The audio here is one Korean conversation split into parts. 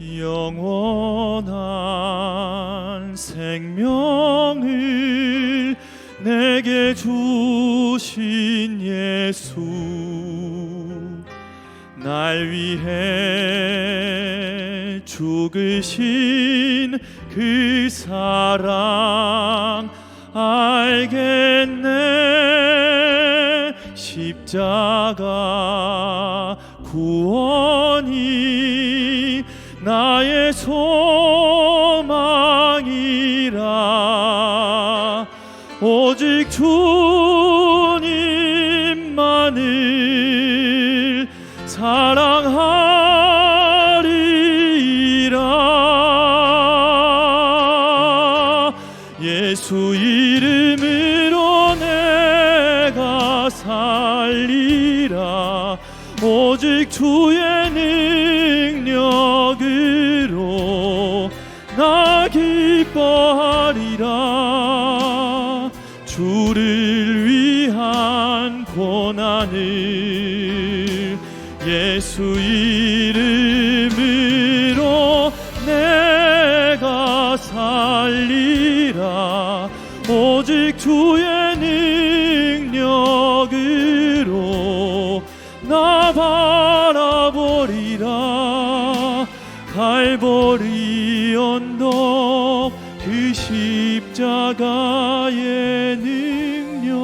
영원한 생명을 내게 주신 예수 날 위해 죽으신 그 사랑 알겠네. 십자가 구원이 나의 소망이라. 오직 주님만을 사랑하리라. 예수 이름으로 내가 살리라 오직 주의 능력으로 나 기뻐하리라. 주를 위한 고난을 예수 이 나 바라보리라. 갈보리 언덕 그 십자가의 능력.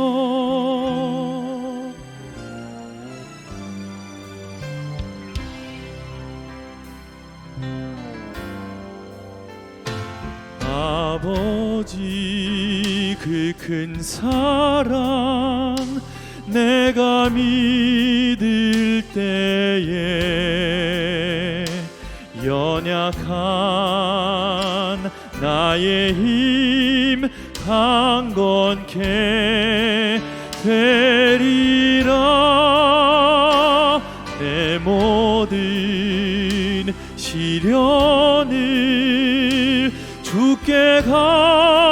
아버지 그 큰 사랑 내가 믿을 때에 연약한 나의 힘 강건케 되리라. 내 모든 시련을 주께 감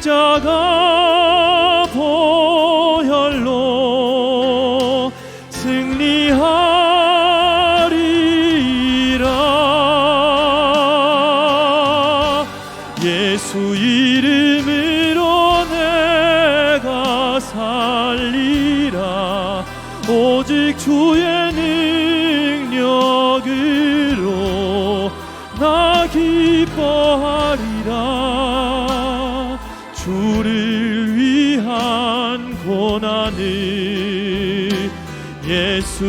십자가 보혈로 승리하리라. 예수 이름으로 내가 살리라. 오직 주의 능력으로 나 기뻐 위한 고난을 예수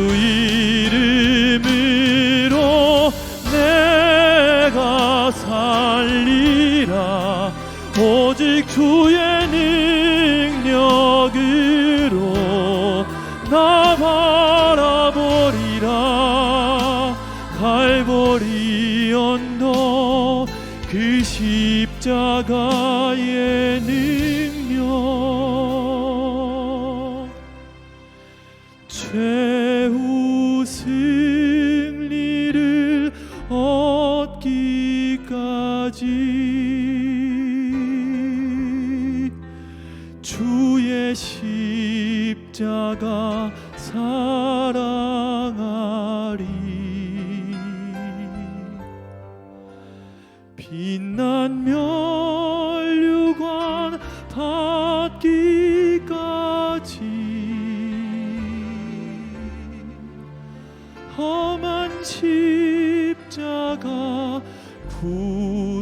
이름으로 내가 살리라. 오직 주의 능력으로 나 바라보리라. 갈보리 언덕 그 십자가의 능력 최후 승리를 얻기까지 주의 십자가 사랑하리. 빛난 멸 험한 십자가 구